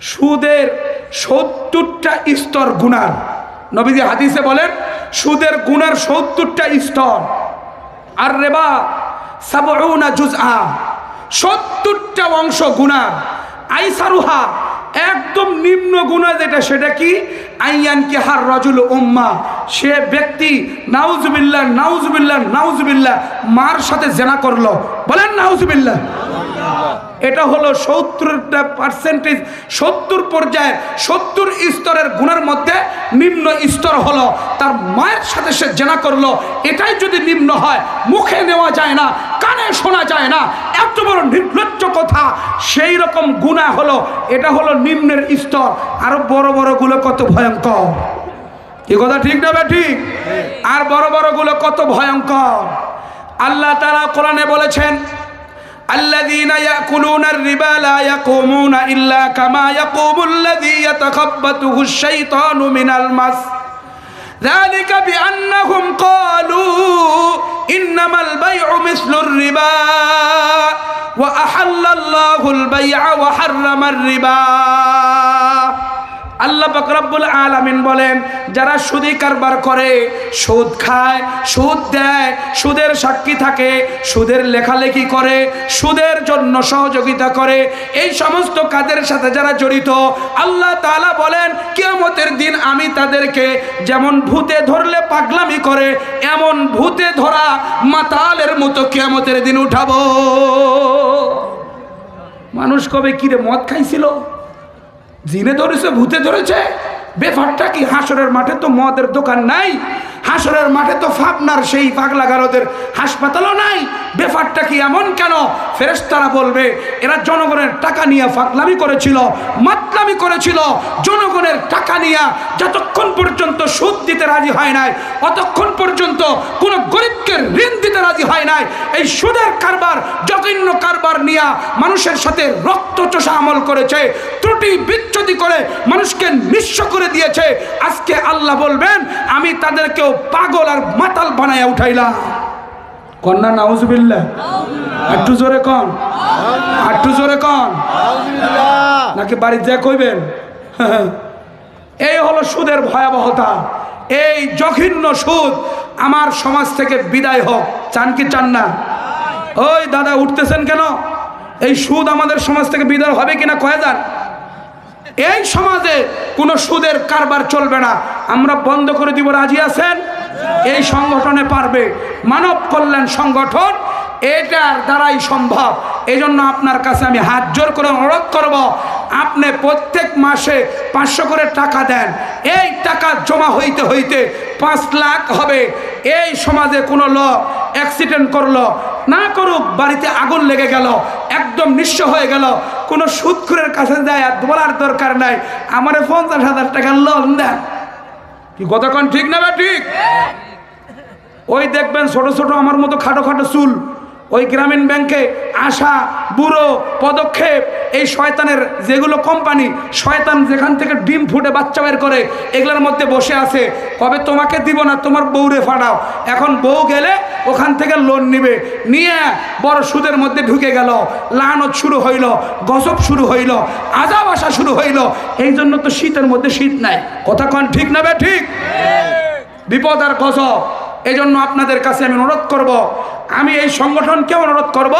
সুদের সত্তরটা স্তর গুনার নবীজি হাদিসে বলেন, সুদের গুনার সত্তরটা স্তর। আর রেবা সাবউনা জুজআ, সত্তরটা অংশ গুণা আইসারুহা, একদম নিম্ন গুণা যেটা, সেটা কি? আইয়ান কি হার রজুল উম্মা, সে ব্যক্তি নাউজুবিল্লাহ নাউজুবিল্লাহ নাউজুবিল্লাহ, মার সাথে জেনা করল। বলেন নাউজুবিল্লাহ। এটা হলো সত্তরটা পার্সেন্টেজ সত্তর পর্যায়ে সত্তর স্তরের গুণের মধ্যে নিম্ন স্তর হলো। তার মায়ের সাথে সে জেনা করল এটাই যদি নিম্ন হয় মুখে নেওয়া যায় না কানে শোনা যায় না এত বড় নির্লজ্জ কথা সেই রকম গুণা হলো এটা হলো নিম্নের স্তর। আরও বড় বড়গুলো কত ভয়ঙ্কর। এ কথা ঠিক না ঠিক? আর বড় বড়গুলো কত ভয়ঙ্কর। আল্লাহ তারা কোরআনে বলেছেন الذين يأكلون الربا لا يقومون إلا كما يقوم الذي يتخبطه الشيطان من المس ذلك بأنهم قالوا إنما البيع مثل الربا وأحل الله البيع وحرم الربا আল্লাহ বকরাবুল আলামিন বলেন, যারা সুদি কারবার করে, সুদ খায়, সুদ দেয়, সুদের সাক্ষী থাকে, সুদের লেখালেখি করে, সুদের জন্য সহযোগিতা করে, এই সমস্ত কাজের সাথে যারা জড়িত, আল্লাহ তাআলা বলেন, কিয়ামতের দিন আমি তাদেরকে যেমন ভূতে ধরলে পাগলামি করে, এমন ভূতে ধরা মাতালের মতো কিয়ামতের দিন উঠাবো। মানুষ কবে কিরে মদ খাইছিল? জিনে ধরেছে, ভূতে ধরেছে। বেফারটা কি? হাসরের মাঠে তো মদের দোকান নাই। হাসরের মাঠে তো ফাপনার সেই পাগলা গারদের হাসপাতালও নাই। বেফারটা কি এমন কেন? ফেরেশতারা বলবে, এরা জনগণের টাকা নিয়ে ফাকলামি করেছিল, মাতলামি করেছিল। জনগণের টাকা নিয়ে যতক্ষণ পর্যন্ত সুদ দিতে রাজি হয় নাই, অতক্ষণ পর্যন্ত কোনো গরিবকে ঋণ দিতে রাজি হয় নাই। এই সুদের কারবার, জঘন্য কারবার নিয়ে মানুষের সাথে রক্ত চোষা আমল করেছে। ত্রুটি বিচ্ছুতি করে মানুষকে নিঃস্ব করে দিয়েছে আজকে আল্লাহ বলবেন আমি তাদেরকেও পাগল আর মাতাল বানায় উঠাইলাম। কন্যা নাউজুবিল্লাহ? একটু জোরে কন। একটু জোরে কন। নাকি বাড়ির যা কইবেন? এই হলো সুদের ভয়াবহতা। এই জঘন্য সুদ আমার সমাজ থেকে বিদায় হোক। চান কি চান না? ওই দাদা উঠতেছেন কেন? এই সুদ আমাদের সমাজ থেকে বিদায় হবে কিনা কয়ে যান। এই সমাজে কোনো সুদের কারবার চলবে না। আমরা বন্ধ করে দিব, রাজি আছেন? এই সংগঠনে পারবে মানব কল্যাণ সংগঠন, এটার দ্বারাই সম্ভব। এই জন্য আপনার কাছে আমি হাত জোর করে অনুরোধ করব, আপনি প্রত্যেক মাসে পাঁচশো করে টাকা দেন। এই টাকা জমা হইতে হইতে পাঁচ লাখ হবে। এই সমাজে কোনো লোক অ্যাক্সিডেন্ট করল, না করুক, বাড়িতে আগুন লেগে গেল, একদম নিঃস্ব হয়ে গেল। কোনো সুদখুরের কাছে যায় আর বলার দরকার নাই। আমার পঞ্চাশ হাজার টাকার লোন দেন। কি কতক্ষণ ঠিক না ঠিক? ওই দেখবেন ছোট ছোট আমার মতো খাটো খাটো চুল। ওই গ্রামীণ ব্যাংকে আশা বুড়ো পদক্ষেপ এই শয়তানের যেগুলো কোম্পানি শয়তান যেখান থেকে ডিম ফুটে বাচ্চা বের করে এগুলোর মধ্যে বসে আছে। কবে তোমাকে দিব না? তোমার বউরে ফাটাও। এখন বউ গেলে ওখান থেকে লোন নিবে। নিয়ে বড় সুদের মধ্যে ঢুকে গেল। লানত শুরু হইল গসব শুরু হইল আজাব আসা শুরু হইল। এই জন্য তো শীতের মধ্যে শীত নাই। কথা কন ঠিক না বে? ঠিক? বিপদ আর গজব। এই জন্য আপনাদের কাছে আমি অনুরোধ করব আমি এই সংগঠনকে অনুরোধ করব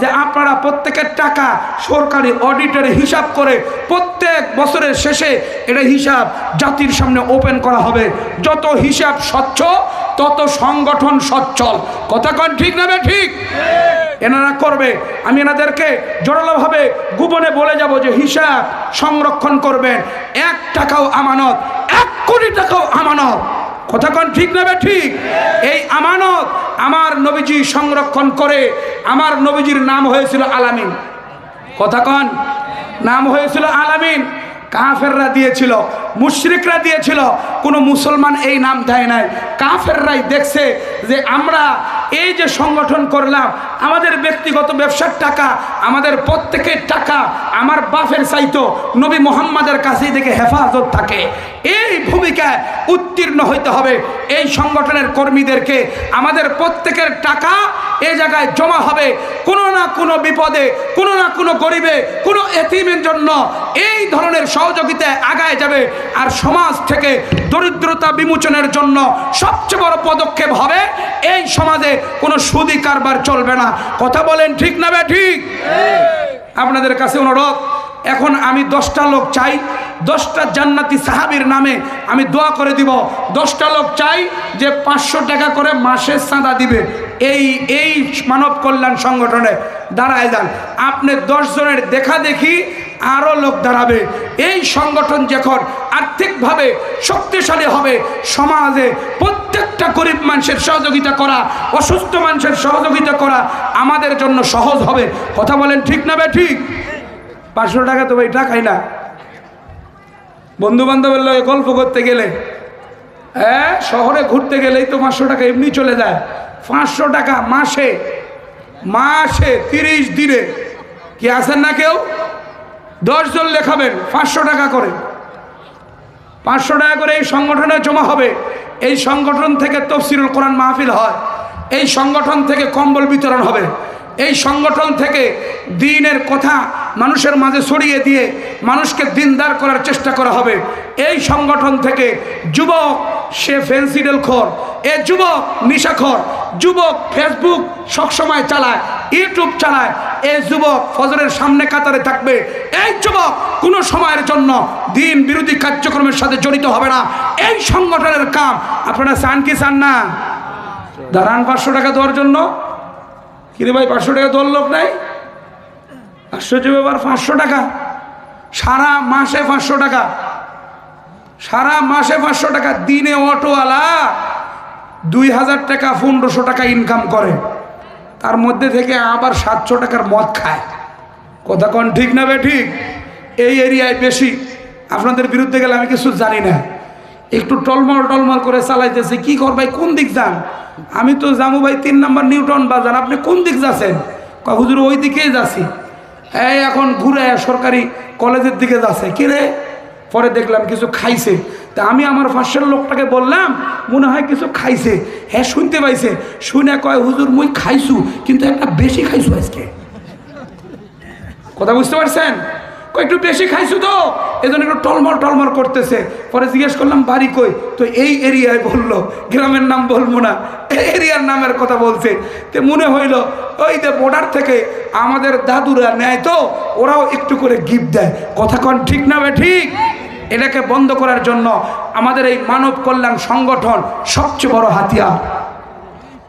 যে আপনারা প্রত্যেকের টাকা সরকারি অডিটের হিসাব করে প্রত্যেক বছরের শেষে এটা হিসাব জাতির সামনে ওপেন করা হবে। যত হিসাব স্বচ্ছ, তত সংগঠন সচ্ছল। কথা কন ঠিক না বে ঠিক? এনারা করবে। আমি এনাদেরকে জোরালোভাবে গোপনে বলে যাব যে হিসাব সংরক্ষণ করবেন। এক টাকাও আমানত, এক কোটি টাকাও আমানত। কথা কন ঠিক না বে ঠিক? এই আমানত আমার নবীজি সংরক্ষণ করে, আমার নবীজির নাম হয়েছিল আলামিন। কথা কন, নাম হয়েছিল আলামিন। কাফেররা দিয়েছিল, মুশরিকরা দিয়েছিল, কোনো মুসলমান এই নাম দেয় নাই। কাফেররাই দেখছে যে আমরা এই যে সংগঠন করলাম, আমাদের ব্যক্তিগত ব্যবসার টাকা, আমাদের প্রত্যেকের টাকা আমার বাফের চাইতো, নবী মোহাম্মদের কাছেই দেখে হেফাজত থাকে। এই ভূমিকায় উত্তীর্ণ হইতে হবে। এই সংগঠনের কর্মীদেরকে আমাদের প্রত্যেকের টাকা এ জায়গায় জমা হবে। কোনো না কোনো বিপদে, কোনো না কোনো গরিবে, কোনো এতিমের জন্য এই ধরনের সহযোগিতায় আগায় যাবে আর সমাজ থেকে দরিদ্রতা বিমোচনের জন্য সবচেয়ে বড় পদক্ষেপ হবে, এই সমাজে কোনো সুদি কারবার চলবে না। কথা বলেন ঠিক না ঠিক? আপনাদের কাছে অনুরোধ, এখন আমি দশটা লোক চাই, দশটা জান্নাতি সাহাবির নামে আমি দোয়া করে দিব। দশটা লোক চাই যে পাঁচশো টাকা করে মাসে চাঁদা দিবে। এই এই মানব কল্যাণ সংগঠনে দাঁড়ায় যান। আপনি দশজনের দেখা দেখি আরও লোক দাঁড়াবে। এই সংগঠন যখন আর্থিকভাবে শক্তিশালী হবে, সমাজে প্রত্যেকটা গরিব মানুষের সহযোগিতা করা, অসুস্থ মানুষের সহযোগিতা করা আমাদের জন্য সহজ হবে। কথা বলেন ঠিক না ঠিক? পাঁচশো টাকা তো ভাই টাকাই না। বন্ধু বান্ধবের লগে গল্প করতে গেলে হ্যাঁ শহরে ঘুরতে গেলেই তো পাঁচশো টাকা এমনি চলে যায়। পাঁচশো টাকা মাসে মাসে তিরিশ দিনে। কি আছেন না কেউ? দশজন লেখাবেন, পাঁচশো টাকা করে। পাঁচশো টাকা করে এই সংগঠনে জমা হবে। এই সংগঠন থেকে তফসিরুল কোরআন মাহফিল হয়। এই সংগঠন থেকে কম্বল বিতরণ হবে। এই সংগঠন থেকে দিনের কথা মানুষের মাঝে ছড়িয়ে দিয়ে মানুষকে দিনদার করার চেষ্টা করা হবে। এই সংগঠন থেকে যুবক, সে ফেন্সিডেল খর এ যুবক নিশাখর, যুবক ফেসবুক সবসময় চালায়। ইউটিউব চালায়, এই যুবক ফজরের সামনে কাতারে থাকবে। এই যুবক কোনো সময়ের জন্য দিন বিরোধী কার্যক্রমের সাথে জড়িত হবে না। এই সংগঠনের কাম, আপনারা চান কি চান না? দাঁড়ান, পাঁচশো টাকা দেওয়ার জন্য। কিরে ভাই, পাঁচশো টাকা দেওয়ার লোক নাই? আশ্চর্য ব্যাপার পাঁচশো টাকা। সারা মাসে পাঁচশো টাকা। সারা মাসে পাঁচশো টাকা। দিনে অটোওয়ালা দুই হাজার টাকা, পনেরোশো টাকা ইনকাম করে। তার মধ্যে থেকে আবার সাতশো টাকার মদ খায়। কথা কন ঠিক না ঠিক? এই এরিয়ায় বেশি। আপনাদের বিরুদ্ধে গেলে আমি কিছু জানি না। একটু টলমল টলমল করে চালাইতেছে। কি কর ভাই, কোন দিক যান? আমি তো জামু ভাই তিন নম্বর নিউটন বাজার। আপনি কোন দিক যাচ্ছেন? হুজুর, ওই দিকেই যাচ্ছি। এই এখন ঘুরে সরকারি কলেজের দিকে যাচ্ছে। কি রে? পরে দেখলাম কিছু খাইছে। তা আমি আমার পাশের লোকটাকে বললাম, মনে হয় কিছু খাইছে। হ্যাঁ শুনতে পাইছে। শুনে কয়, হুজুর, মুই খাইছু, কিন্তু একটা বেশি খাইছু আজকে। কথা বুঝতে পারছেন? একটু বেশি খাইছু তো? এজন্য একটু টলমল টলমল করতেছে। পরে জিজ্ঞেস করলাম, বাড়ি কই? তো এই এরিয়ায় বলল, গ্রামের নাম বলব না এরিয়ার নামের কথা বলছে। তে মনে হইল, ওই যে বর্ডার থেকে আমাদের দাদুরা নেয় তো, ওরাও একটু করে গিফট দেয়। কথা কন, ঠিক না বে, ঠিক? এটাকে বন্ধ করার জন্য আমাদের এই মানব কল্যাণ সংগঠন সবচেয়ে বড় হাতিয়ার।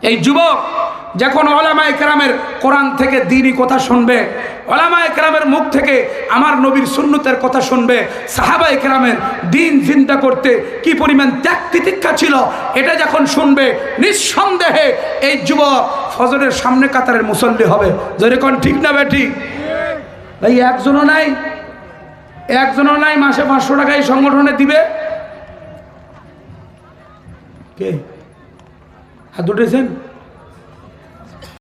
এই যুবক যখন ওলামা একরামের কোরআন থেকে দিনই কথা শুনবে ওলামা একরামের মুখ থেকে আমার নবীর সুন্নতের কথা শুনবে সাহাবা একরামের দিন চিন্তা করতে কি পরিমাণ ত্যাগ তিতিক্ষা ছিল, এটা যখন শুনবে, নিঃসন্দেহে এই যুবক ফজরের সামনে কাতারের মুসল্লি হবে। যদি কোন ঠিক না বেটি ভাই, একজনও নাই একজনও নাই মাসে পাঁচশো টাকা এই সংগঠনে দিবে। কে? হাত উঠেছেন?